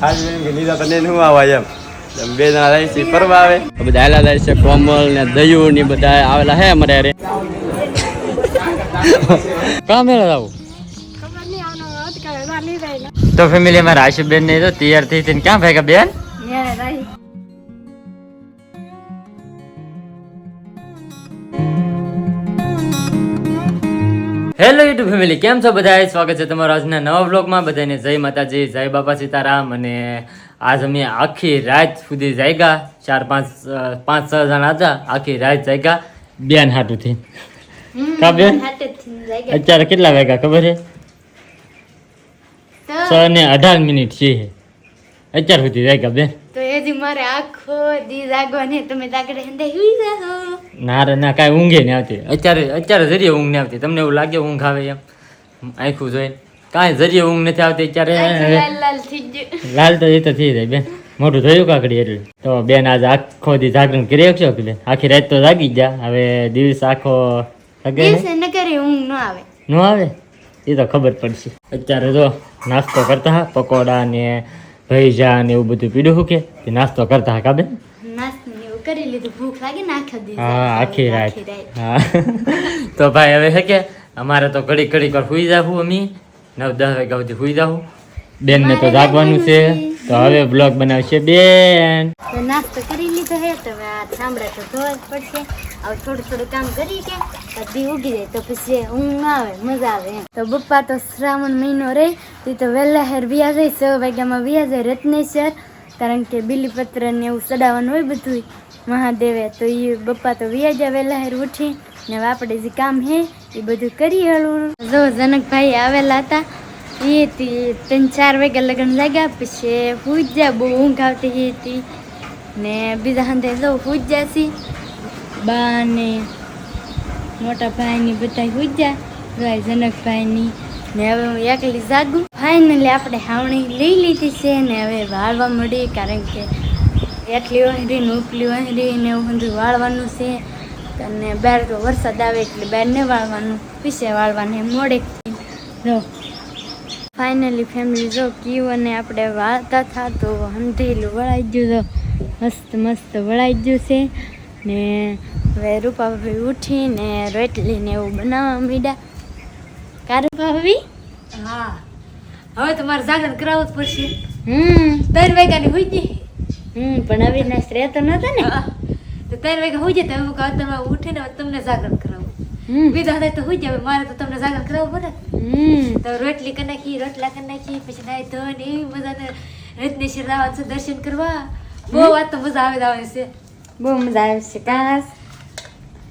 ખાસ બેન લીધા તને શું આવે એમ? એમ બે જણા રહી છે ફરવા આવે. બધા છે કોમલ ને દયુ ને બધા આવેલા હે અમારે હારે. કામ મેળા આવું તો ફેમિલી અમારા બેન ને તો તૈયાર થઈ ક્યાં ભેગા બેન? હેલો યુટ્યુબ ફેમિલી કેમ છો બધા સ્વાગત છે તમારું આજના નવા વ્લોગમાં બધાને જય માતાજી જય બાપા સીતારામ. અને આજ અમે આખી રાત સુધી જાગ્યા. ચાર પાંચ પાંચ છ જણા હતા. આખી રાત જાગ્યા. બેન હાટુથી. બેન? અત્યારે કેટલા વાગ્યા ખબર છે? છ ને અઢાર મિનિટ છે. અત્યાર સુધી જાગ્યા બેન. તો એથી મારે આખો દી જાગવાની. તમે હંદે હુઈ જાઓ. ના રે ના કાંઈ ઊંઘે નહીં આવતી. અત્યારે અત્યારે જરીએ ઊંઘ નહીં આવતી. તમને એવું લાગે ઊંઘ આવે એમ? આખું જોઈને. કાંઈ જરીએ ઊંઘ નથી આવતી અત્યારે. લાલ તો એ તો થઈ જાય બેન. મોટું થયું કાકડી એટલે તો બેન આજે આખો દી જાગરણ કરી શકશો કે બેન? આખી રાત તો જાગી જ ગયા. હવે દિવસ આખો દિવસે નકરી ઊંઘ ન આવે. ન આવે? એ તો ખબર પડશે. અત્યારે જો નાસ્તો કરતા હા પકોડા ને ભૈજા ને એવું બધું પીડું કે? નાસ્તો કરતા હા કા બેન? નાસ્તો ને એવું કરી લીધું. ભૂખ લાગે ને આખો હા આખી રાત. હા. તો ભાઈ હવે છે કે અમારે તો ઘડી ઘડી પર સુઈ જાવું અમે. નવ દસ વાગ્યા સુધી સુઈ જાવું બેન ને તો જાગવાનું છે. તો હવે બ્લોગ બનાવશે બેન. તો નાસ્તો કરી લીધો હે. તો આ થાંભળા તો ધોવા જ પડશે. હવે થોડું થોડું કામ કરી કે બધી ઉગી જાય. તો પછી ઊંઘ આવે મજા આવે એમ. તો બપ્પા તો શ્રાવણ મહિનો રહે તે તો વહેલા હેર વ્યા જાય છ વાગ્યામાં વ્યા જાય રત્નેશ્વર. કારણ કે બીલીપત્ર ને એવું ચડાવવાનું હોય બધું મહાદેવે તો એ બપ્પા તો વ્યાજા વહેલા હેર ઉઠી ને આપણે જે કામ હે એ બધું કરી હળવું. જો જનકભાઈ આવેલા હતા એ તી ત્રણ ચાર વાગ્યા લગ્ન લાગ્યા, પછી પૂજા બહુ ઊંઘ આવતી હતી. ને બીજા હાંધે જો પૂજા છી. બા ને મોટા ભાઈની બધા પૂજા ભાઈ જનકભાઈની. ને હવે હું એકલી જાગું. ફાઇનલી આપણે હાવણી લઈ લીધી છે ને હવે વાળવા મળી કારણ કે એટલી વહેરી ને ઉપલી વહેરી ને એવું બધું વાળવાનું છે. અને બહાર તો વરસાદ આવે એટલે બહાર ને વાળવાનું પીસે વાળવાને મોડે જો ફાઇનલી ફેમિલી જો કીવ અને આપણે વાળતા થા તો હંધેલું વળાઈ ગયું તો મસ્ત મસ્ત વળાઈ ગયું છે. ને હવે રૂપા ભાભી ઉઠીને રોટલી ને એવું બનાવવા માંડ્યા. કા રૂપા ભાભી હા. હવે તમારે જાગરણ કરાવવું જ પડશે. હમ. ત્રણ વાગ્યાની હોય ગઈ. હમ પણ અવિનાશ રહેતો નતો ને. તો ત્રણ વાગ્યા હોય જાય તમે કહો તમે ઉઠીને તમને જાગરણ કરાવું. હમ. બીજા થાય તો હોય જાય મારે તો તમને જાગરણ કરાવવું પડે. હમ. તો રોટલી કરી નાખી રોટલા કરી નાખી પછી નાઈ ધોઈને એવી મજા રત્નેશ્વર રાવણ દર્શન કરવા. બહુ વાત તો મજા આવે જ આવે છે. બહુ મજા આવે છે. કાસ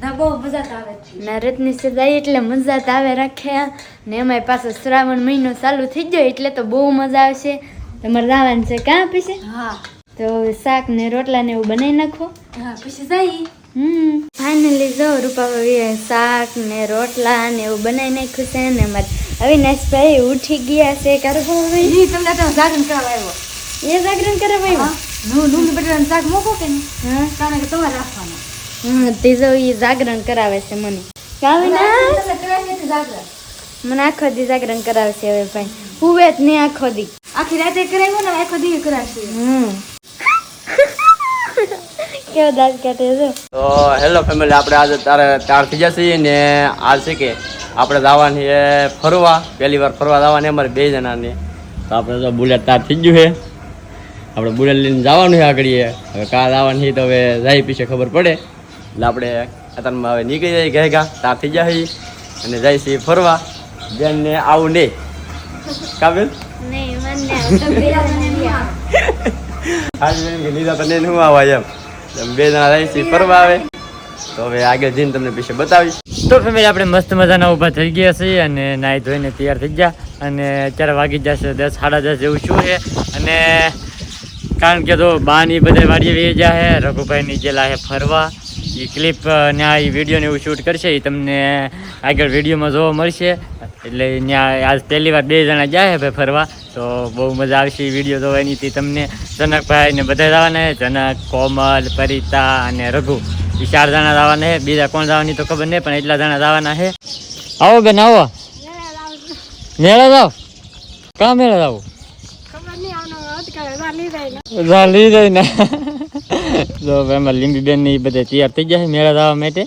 ના બહુ મજા આવે છે. ના રત્ની સદાય એટલે મજા તો આવે રાખ્યા ને એમાંય પાછો શ્રાવણ મહિનો ચાલુ થઈ ગયો એટલે તો બહુ મજા આવશે. તમારે રાવણ છે કાં પીશે હા. તો શાક ને રોટલા ને એવું બનાવી નાખો. હા પછી જઈ હમ. ફાઇનલી જો રૂપાભાઈએ શાક ને રોટલા ને એવું બનાવી નાખ્યું છે ને અમારે અવિનાશભાઈ ઉઠી ગયા છે કારો ભાઈ ઈ તમને તો જાગરણ કરવા આવ્યો. એ જાગરણ કરવા આવ્યો? નું નું બટાટાનું શાક મૂકો કે હા. કારણ કે તમારે રાખવાનું. હા તે એ જાગરણ કરાવે છે મને. મને આખો દી જાગરણ કરાવે છે હવે ભાઈ. હુવે જ નહીં આખો દી. આખી રાતે કરાવ્યું ને આખો દી કરાવશે. હમ. કેવો દાંત કાઢે છે? તો હેલો ફેમિલી આપણે આજે તારે તાર થઈ જશે ને આ છે કે આપણે જવાની છે ફરવા. પહેલી વાર ફરવા જવાની અમારે બે જણાને. તો આપણે તો બુલેટ તાર થઈ ગયું છે. આપણે બુલેટ લઈને જવાનું છે આગળ હવે કાલ આવવાની છે તો હવે જાય પીછે ખબર પડે. એટલે આપણે અત્યારમાં હવે નીકળી જાય ઘરે ગા તાર થઈ જાય અને જાય છે ફરવા. બેનને આવું નહીં. કાબિલ નહીં આજ બેન કે લીધા તને શું આવે એમ. એમ બે જણા જાય છે ફરવા આવે. તો હવે આગળ જઈને તમને પીછે બતાવીશ. તો ફેમિલી આપણે મસ્ત મજાના ઊભા થઈ ગયા છીએ અને નાહી ધોઈને તૈયાર થઈ ગયા. અને અત્યારે વાગી જશે દસ સાડા દસ જેવું શું છે? અને કારણ કે તો બાની બધા વાડીએ વે જાય હે રઘુભાઈ ની ગયેલા છે ફરવા. એ ક્લિપ ને આ વીડિયો ને એવું શૂટ કરશે એ તમને આગળ વિડીયોમાં જોવા મળશે. એટલે ત્યાં આજ પહેલી વાર બે જણા ગયા છે ભાઈ ફરવા તો બહુ મજા આવશે એ વીડિયો જોવાની. હતી તમને જનકભાઈ ને બધા જવાના છે જનક કોમલ પરિતા અને રઘુ. એ ચાર જણા જવાના છે બીજા કોણ જવાની તો ખબર નહીં પણ એટલા જણા જવાના છે આવો બેન આવો. મેળા જાવ કાં મેળા જાવ ખબર નહીં ચાલી જાય ને હવે એમાં લીંબી બેનની બધે તૈયાર થઈ જાય મેળા જવા માટે.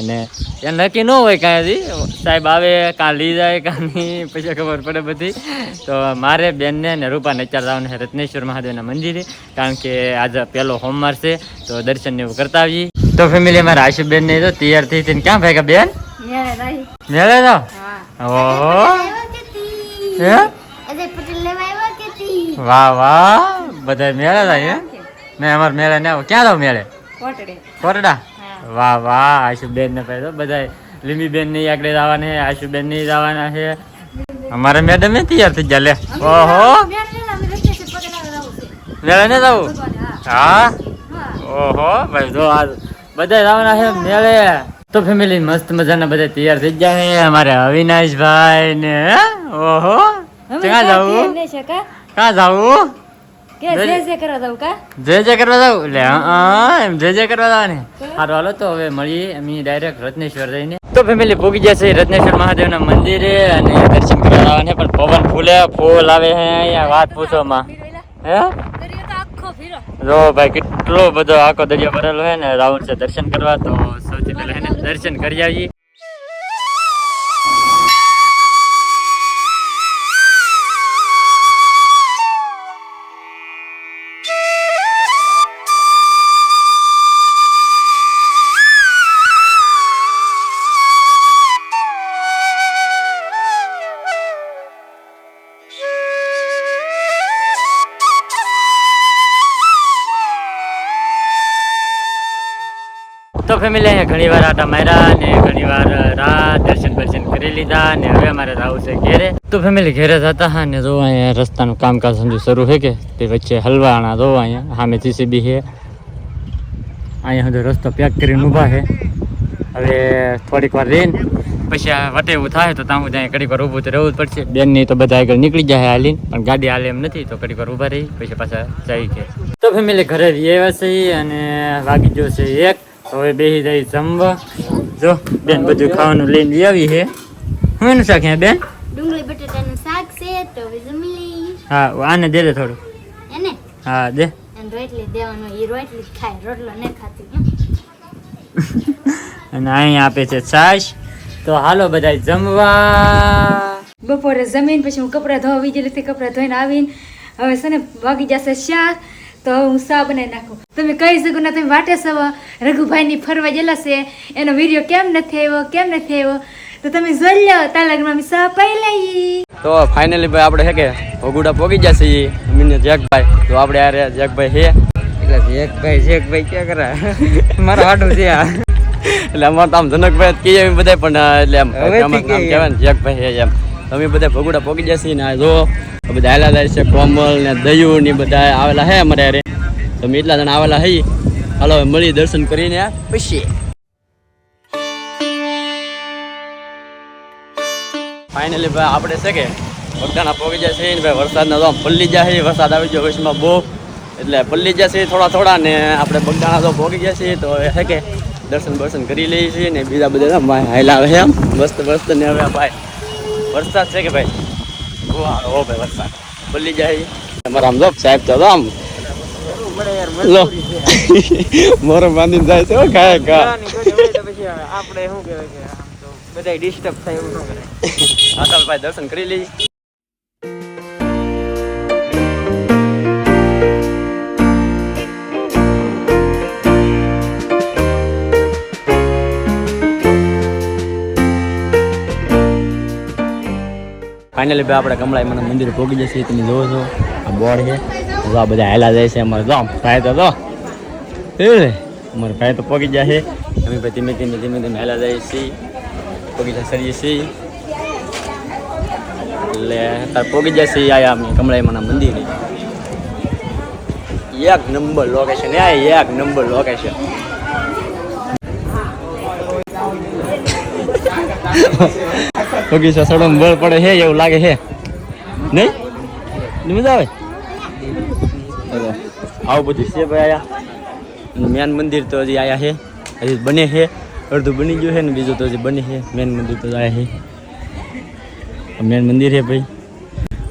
અને ત્યાં નક્કી ન હોય કાંઈ સાહેબ આવે કાં લઈ જાય કાં નહીં પછી ખબર પડે બધી. તો મારે બેનને ને રૂપાને અત્યારે જવાનું છે રત્નેશ્વર મહાદેવના મંદિરે કારણ કે આજે પહેલો સોમવાર છે તો દર્શન ને એવું કરતા આવીએ. તો ફેમિલી અમારા આશુબેન ને તો તૈયાર થઈ હતી ક્યાં ભાઈ બેન? મેળે તો ઓહો. તી? હે? તી? વાહ વાહ. બધા મેળા થાય હે? મેં અમાર મેળે ને આવો. ક્યાં જાવ મેળે? કોટડા. વાહ વાહ આશુબેન ને ભાઈ બધા લીમી બેનની આગળ જવાના છે આશુબેનની જવાના છે અમારે મેડમ તૈયાર થઈ ગયા લે. ઓહો. મેળ ને જવું હા. ઓહો ભાઈ જો આ બધા જવાના છે મેળે. તો ફેમિલી મસ્ત મજાના બધા તૈયાર થઈ ગયા છે અમારે અવિનાશભાઈ ને? ઓહો. ક્યાં જવું ક્યાં જવું કે જય જે કરવા દઉં કા? જય જય કરવા જાવ? એટલે હા એમ જય જય કરવા જાવ ને. સારું હાલો તો હવે મળીએ અમે ડાયરેક્ટ રત્નેશ્વર જઈને. તો ફેમિલી પૂગી જશે રત્નેશ્વર મહાદેવના મંદિરે અને દર્શન કરવા આવવાને પણ પવન ફૂલે ફૂલ આવે હે અહીંયા વાત હે? તો આખો ફીરો જો ભાઈ કેટલો બધો આખો દરિયો ભરેલો હે ને રાઉન્ડ છે દર્શન કરવા તો સૌથી પહેલા હે ને દર્શન કરી આવીએ. તો ફેમિલી અહીંયા ઘણી વાર આટા માર્યા અને ઘણી વાર રાત દર્શન દર્શન કરી લીધા ને હવે અમારે જવું છે ઘેરે. તો ફેમિલી ઘેરે જતા હા ને જો અહીંયા રસ્તાનું કામકાજ સમજુ શરૂ છે કે તે વચ્ચે હલવાણા જો અહીંયા સામે જીસીબી છે અહીંયા સુધી રસ્તો પેક કરીને ઊભા છે હવે થોડીક વાર રહીને પછી વટે એવું થાય તો ત્યાં જાય ઘડીક વાર ઊભું તો રહેવું જ પડશે. બેનની તો બધા આગળ નીકળી જાય હાલીને, પણ ગાડી હાલે એમ નથી તો ઘડીક વાર ઊભા રહી, પછી પાછા જાય કે તો ફેમિલી ઘરે આવ્યા છે અને વાગી ગયો છે એક. હવે બેસી જાય જમવા. જો બેન બધું ખાવાનું લઈને લઈ આવી છે. હું એનું શાક હે બેન? ડુંગળી બટેટાનું શાક છે તો જમી લઈ હા આને દે દે થોડું. એને? હા દે. અને રોટલી દેવાનું એ રોટલી ખાય રોટલો નહીં ખાતી અને અહીંયા આપે છે છાશ. તો હાલો બધા જમવા. બપોરે જમીન પછી હું કપડાં ધોવા વીજળી કપડાં ધોઈને આવીને હવે છે ને વાગી જશે શાક. તો હવે હું સા બનાવી નાખું? તમે કહી શકો ના તમે વાટે સવ. રઘુભાઈની ફરવા ગયેલા છે. એનો વીડિયો કેમ નથી આવ્યો? કેમ નથી આવ્યો? તો તમે જોઈ લો તા લગ્નમાં અમે સા પાઈ લઈ તો ફાઇનલી ભાઈ આપણે હે કે ભોગુડા પોગી જશે ઈ જેકભાઈ તો આપણે યાર જેકભાઈ હે. એટલે જેકભાઈ જેકભાઈ ક્યાં કરા? મારા હાડું છે આ. એટલે અમાર તો આમ જનકભાઈ જ કહીએ બધા પણ એટલે આમ કહેવાય ને જેકભાઈ હે એમ. તમે બધા ભગુડા પોકી જશે ને આ જો બધા આવેલા થાય છે કોમલ ને દયુ ને બધા આવેલા હે અમારે અરે તમે એટલા જણા આવેલા હઈ. હાલો મળી દર્શન કરીને પછી. ફાઇનલી ભાઈ આપણે છે કે બગદાણા પહોંચી જશે ને ભાઈ વરસાદના તો પલ્લી જશે વરસાદ આવી ગયો વચમાં બહુ. એટલે પલ્લી જશે થોડા થોડા ને આપણે બગદાણા તો પહોંચી જશે તો છે કે દર્શન બર્શન કરી લઈએ છીએ ને બીજા બધા હાઈલા આવે એમ મસ્ત મસ્ત ને હવે ભાઈ. વરસાદ છે કે ભાઈ? ઓ ભાઈ વરસાદ. બોલી જાય. તમારા આમ જો સાહેબ તો આમ. લો. મોરો બાંધીને જાય છે ગાય ગા. આપણે શું કહેવાય કે આમ તો બધા ડિસ્ટર્બ થાય એવું ન કરે હા ભાઈ દર્શન કરી લઈએ. ફાઇનલી ભાઈ, આપણે કમળાઈ મને મંદિર પહોંચી જશે, તમે જોવો છો. આ બોર્ડ છે. જો આ બધા હેલા જાય છે, અમારે આમ ભાઈ તો જો. એ અમારે ભાઈ તો જાય છે અમે ભાઈ ધીમે ધીમે ધીમે ધીમે હેલા જાય છીએ. પોગી જશે છીએ. એટલે તાર પોગી જશે આયા અમે કમળાઈમાના મંદિરે. એક નંબર લોકેશન એક નંબર લોકેશન પોગી સસડો બળ પડે છે એવું લાગે છે નહીં? મજા આવે? આવું બધું છે ભાઈ આયા. મેન મંદિર તો હજી આયા છે હજી બને છે અડધું બની ગયું છે ને બીજું તો હજી બને છે મેન મંદિર તો આયા છે મેન મંદિર છે ભાઈ.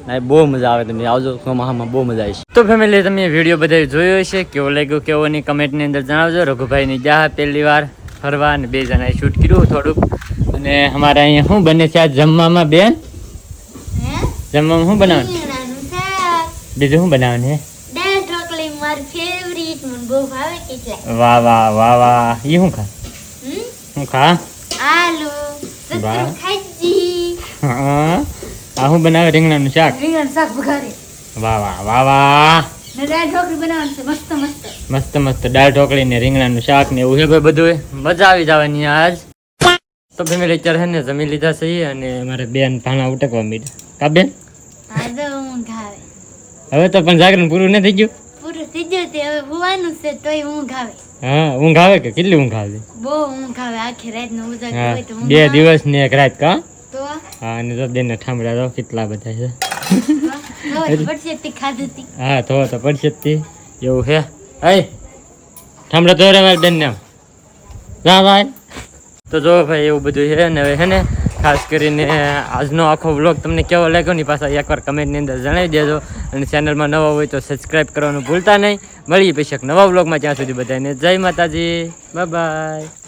ના બહુ મજા આવે તમે આવજો મહામાં બહુ મજા આવી તો ફેમિલી તમે વીડિયો બધા જોયો હશે. કેવો લાગ્યો, કેવો નહીં કમેન્ટની અંદર જણાવજો. રઘુભાઈની જા પહેલી વાર. ફરવા અને બે જણાએ શૂટ કર્યું થોડુંક. અને અમારે અહીંયા શું બને છે? આ જમવામાં બેન? જમવામાં શું બનાવવાનું? બીજું શું બનાવવાનું છે? વાહ વાહ વાહ વાહ. એ શું ખા? શું ખા? આલુ હા. આ શું બનાવે? રીંગણાનું શાક? રીંગણ શાક વઘારી. વાહ વાહ વાહ વાહ. મસ્ત મસ્ત. દાળ ઢોકળી ને રીંગણાનું શાક ને એવું છે ભાઈ બધું મજા આવી જવાની આજ. તો ફેમિલી અત્યારે છે ને જમી લીધા છે અને અમારે બેન ભાણા ઉટકવા મીઠા કા બેન? હવે તો પણ જાગરણ પૂરું નથી ગયું? પૂરું થઈ ગયું તે હવે હોવાનું છે તોય ઊંઘ આવે હા ઊંઘ આવે કે કેટલી ઊંઘ આવે? બહુ ઊંઘ આવે આખી રાત નો ઉજાગર હોય તો બે દિવસ ને એક રાત કા? તો? હા અને તો બેન ઠામડા તો કેટલા બધા છે. હા તો તો પડશે એવું છે હે. ઠામડા તો રે બેન ને જા ભાઈ. તો જો ભાઈ, એવું બધું છે ને હવે છે ને? ખાસ કરીને આજનો આખો વ્લોગ તમને કેવો લાગ્યો ની પાછા એકવાર કમેન્ટની અંદર જણાવી દેજો. અને ચેનલમાં નવા હોય તો સબસ્ક્રાઈબ કરવાનું ભૂલતા નહીં. મળીએ પછી એક નવા વ્લોગમાં ત્યાં સુધી બધાને જય માતાજી. Bye bye